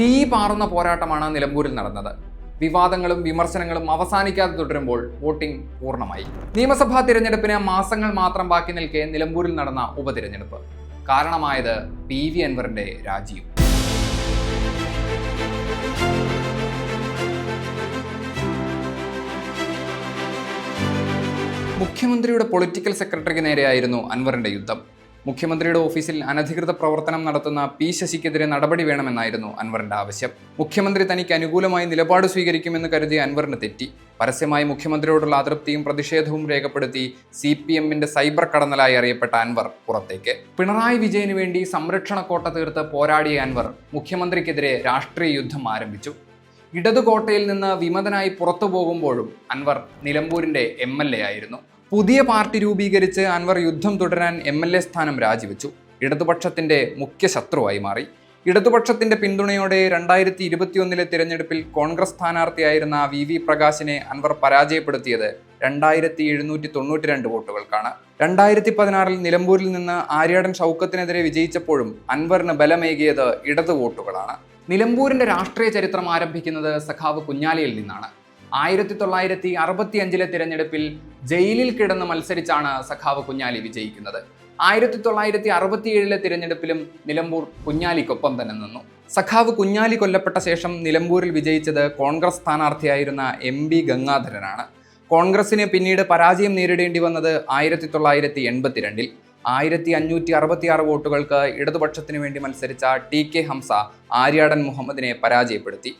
തീ പാറുന്ന പോരാട്ടമാണ് നിലമ്പൂരിൽ നടന്നത്. വിവാദങ്ങളും വിമർശനങ്ങളും അവസാനിക്കാതെ തുടരുമ്പോൾ വോട്ടിംഗ് പൂർണമായി. നിയമസഭാ തിരഞ്ഞെടുപ്പിന് മാസങ്ങൾ മാത്രം ബാക്കി നിൽക്കെ നിലമ്പൂരിൽ നടന്ന ഉപതിരഞ്ഞെടുപ്പ്. കാരണമായത് പി വി അൻവറിന്റെ രാജിയും. മുഖ്യമന്ത്രിയുടെ പൊളിറ്റിക്കൽ സെക്രട്ടറിക്ക് നേരെയായിരുന്നു അൻവറിന്റെ യുദ്ധം. മുഖ്യമന്ത്രിയുടെ ഓഫീസിൽ അനധികൃത പ്രവർത്തനം നടത്തുന്ന പി ശശിക്കെതിരെ നടപടി വേണമെന്നായിരുന്നു അൻവറിന്റെ ആവശ്യം. മുഖ്യമന്ത്രി തനിക്ക് അനുകൂലമായി നിലപാട് സ്വീകരിക്കുമെന്ന് കരുതി അൻവറിന് തെറ്റി. പരസ്യമായി മുഖ്യമന്ത്രിയോടുള്ള അതൃപ്തിയും പ്രതിഷേധവും രേഖപ്പെടുത്തി സി പി എമ്മിന്റെ സൈബർ കടന്നലായി അറിയപ്പെട്ട അൻവർ പുറത്തേക്ക്. പിണറായി വിജയന് വേണ്ടി സംരക്ഷണ കോട്ട തീർത്ത് പോരാടിയ അൻവർ മുഖ്യമന്ത്രിക്കെതിരെ രാഷ്ട്രീയ യുദ്ധം ആരംഭിച്ചു. ഇടതുകോട്ടയിൽ നിന്ന് വിമതനായി പുറത്തു പോകുമ്പോഴും അൻവർ നിലമ്പൂരിന്റെ എം ആയിരുന്നു. പുതിയ പാർട്ടി രൂപീകരിച്ച് അൻവർ യുദ്ധം തുടരാൻ എം എൽ എ സ്ഥാനം രാജിവെച്ചു. ഇടതുപക്ഷത്തിന്റെ മുഖ്യ ശത്രുവായി മാറി. ഇടതുപക്ഷത്തിന്റെ പിന്തുണയോടെ രണ്ടായിരത്തി ഇരുപത്തിയൊന്നിലെ തിരഞ്ഞെടുപ്പിൽ കോൺഗ്രസ് സ്ഥാനാർത്ഥിയായിരുന്ന വി വി പ്രകാശിനെ അൻവർ പരാജയപ്പെടുത്തിയത് രണ്ടായിരത്തി എഴുന്നൂറ്റി തൊണ്ണൂറ്റി രണ്ട് വോട്ടുകൾക്കാണ്. രണ്ടായിരത്തി പതിനാറിൽ നിലമ്പൂരിൽ നിന്ന് ആര്യാടൻ ഷൗക്കത്തിനെതിരെ വിജയിച്ചപ്പോഴും അൻവറിന് ബലമേകിയത് ഇടതു വോട്ടുകളാണ് നിലമ്പൂരിന്റെ രാഷ്ട്രീയ ചരിത്രം ആരംഭിക്കുന്നത് സഖാവ് കുഞ്ഞാലിയിൽ നിന്നാണ്. ആയിരത്തി തൊള്ളായിരത്തി അറുപത്തി അഞ്ചിലെ തിരഞ്ഞെടുപ്പിൽ ജയിലിൽ കിടന്ന് മത്സരിച്ചാണ് സഖാവ് കുഞ്ഞാലി വിജയിക്കുന്നത്. ആയിരത്തി തൊള്ളായിരത്തി അറുപത്തിയേഴിലെ തിരഞ്ഞെടുപ്പിലും നിലമ്പൂർ കുഞ്ഞാലിക്കൊപ്പം തന്നെ നിന്നു. സഖാവ് കുഞ്ഞാലി കൊല്ലപ്പെട്ട ശേഷം നിലമ്പൂരിൽ വിജയിച്ചത് കോൺഗ്രസ് സ്ഥാനാർത്ഥിയായിരുന്ന എം ബി ഗംഗാധരനാണ്. കോൺഗ്രസിന് പിന്നീട് പരാജയം നേരിടേണ്ടി വന്നത് ആയിരത്തി തൊള്ളായിരത്തി എൺപത്തിരണ്ടിൽ ആയിരത്തി അഞ്ഞൂറ്റി അറുപത്തി ആറ് വോട്ടുകൾക്ക് ഇടതുപക്ഷത്തിന് വേണ്ടി മത്സരിച്ച ടി കെ ഹംസ ആര്യാടൻ മുഹമ്മദിനെ പരാജയപ്പെടുത്തി.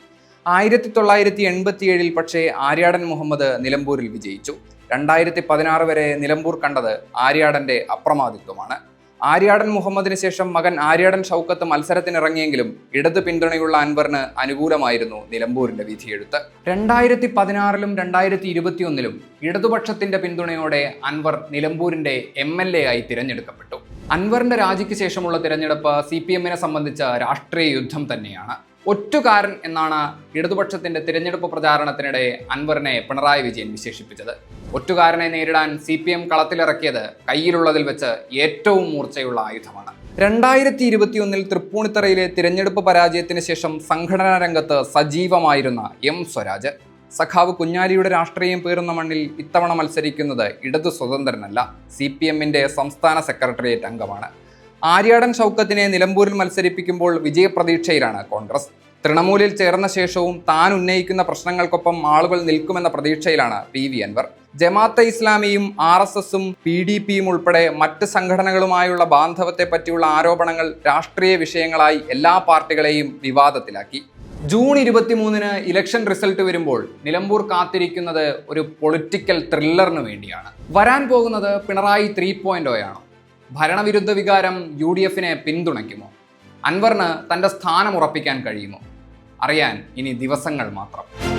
ആയിരത്തി തൊള്ളായിരത്തി എൺപത്തിയേഴിൽ പക്ഷേ ആര്യാടൻ മുഹമ്മദ് നിലമ്പൂരിൽ വിജയിച്ചു. രണ്ടായിരത്തി പതിനാറ് വരെ നിലമ്പൂർ കണ്ടത് ആര്യാടന്റെ അപ്രമാദിത്വമാണ്. ആര്യാടൻ മുഹമ്മദിന് ശേഷം മകൻ ആര്യാടൻ ഷൗക്കത്ത് മത്സരത്തിനിറങ്ങിയെങ്കിലും ഇടത് പിന്തുണയുള്ള അൻവറിന് അനുകൂലമായിരുന്നു നിലമ്പൂരിന്റെ വിധിയെഴുത്ത്. രണ്ടായിരത്തി പതിനാറിലും രണ്ടായിരത്തി ഇരുപത്തിയൊന്നിലും ഇടതുപക്ഷത്തിന്റെ പിന്തുണയോടെ അൻവർ നിലമ്പൂരിന്റെ എം എൽ എ ആയി തിരഞ്ഞെടുക്കപ്പെട്ടു. അൻവറിന്റെ രാജിക്ക് ശേഷമുള്ള തിരഞ്ഞെടുപ്പ് സി പി എമ്മിനെ സംബന്ധിച്ച രാഷ്ട്രീയ യുദ്ധം തന്നെയാണ്. ഒറ്റുകാരൻ എന്നാണ് ഇടതുപക്ഷത്തിന്റെ തിരഞ്ഞെടുപ്പ് പ്രചാരണത്തിനിടെ അൻവറിനെ പിണറായി വിജയൻ വിശേഷിപ്പിച്ചത്. ഒറ്റുകാരനെ നേരിടാൻ സി പി എം കളത്തിലിറക്കിയത് കയ്യിലുള്ളതിൽ വെച്ച് ഏറ്റവും മൂർച്ചയുള്ള ആയുധമാണ്. രണ്ടായിരത്തി ഇരുപത്തിയൊന്നിൽ തൃപ്പൂണിത്തറയിലെ തിരഞ്ഞെടുപ്പ് പരാജയത്തിന് ശേഷം സംഘടനാ രംഗത്ത് സജീവമായിരുന്ന എം സ്വരാജ്. സഖാവ് കുഞ്ഞാലിയുടെ രാഷ്ട്രീയം പേറുന്ന മണ്ണിൽ ഇത്തവണ മത്സരിക്കുന്നത് ഇടതു സ്വതന്ത്രനല്ല സി പി സംസ്ഥാന സെക്രട്ടേറിയറ്റ് അംഗമാണ്. ആര്യാടൻ ഷൗക്കത്തിനെ നിലമ്പൂരിൽ മത്സരിപ്പിക്കുമ്പോൾ വിജയപ്രതീക്ഷയിലാണ് കോൺഗ്രസ്. തൃണമൂലിൽ ചേർന്ന ശേഷവും താൻ ഉന്നയിക്കുന്ന പ്രശ്നങ്ങൾക്കൊപ്പം ആളുകൾ നിൽക്കുമെന്ന പ്രതീക്ഷയിലാണ് പി വി അൻവർ. ജമാഅത്തെ ഇസ്ലാമിയും ആർ എസ് എസും പി ഡി പിയും ഉൾപ്പെടെ മറ്റ് സംഘടനകളുമായുള്ള ബാന്ധവത്തെ പറ്റിയുള്ള ആരോപണങ്ങൾ രാഷ്ട്രീയ വിഷയങ്ങളായി എല്ലാ പാർട്ടികളെയും വിവാദത്തിലാക്കി. ജൂൺ ഇരുപത്തിമൂന്നിന് ഇലക്ഷൻ റിസൾട്ട് വരുമ്പോൾ നിലമ്പൂർ കാത്തിരിക്കുന്നത് ഒരു പൊളിറ്റിക്കൽ ത്രില്ലറിന് വേണ്ടിയാണ്. വരാൻ പോകുന്നത് പിണറായി ത്രീ പോയിന്റ് ആണോ ഭരണവിരുദ്ധ വികാരം യു ഡി എഫിനെ പിന്തുണയ്ക്കുമോ? അൻവറിന് തന്റെ സ്ഥാനം ഉറപ്പിക്കാൻ കഴിയുമോ? അറിയാൻ ഇനി ദിവസങ്ങൾ മാത്രം.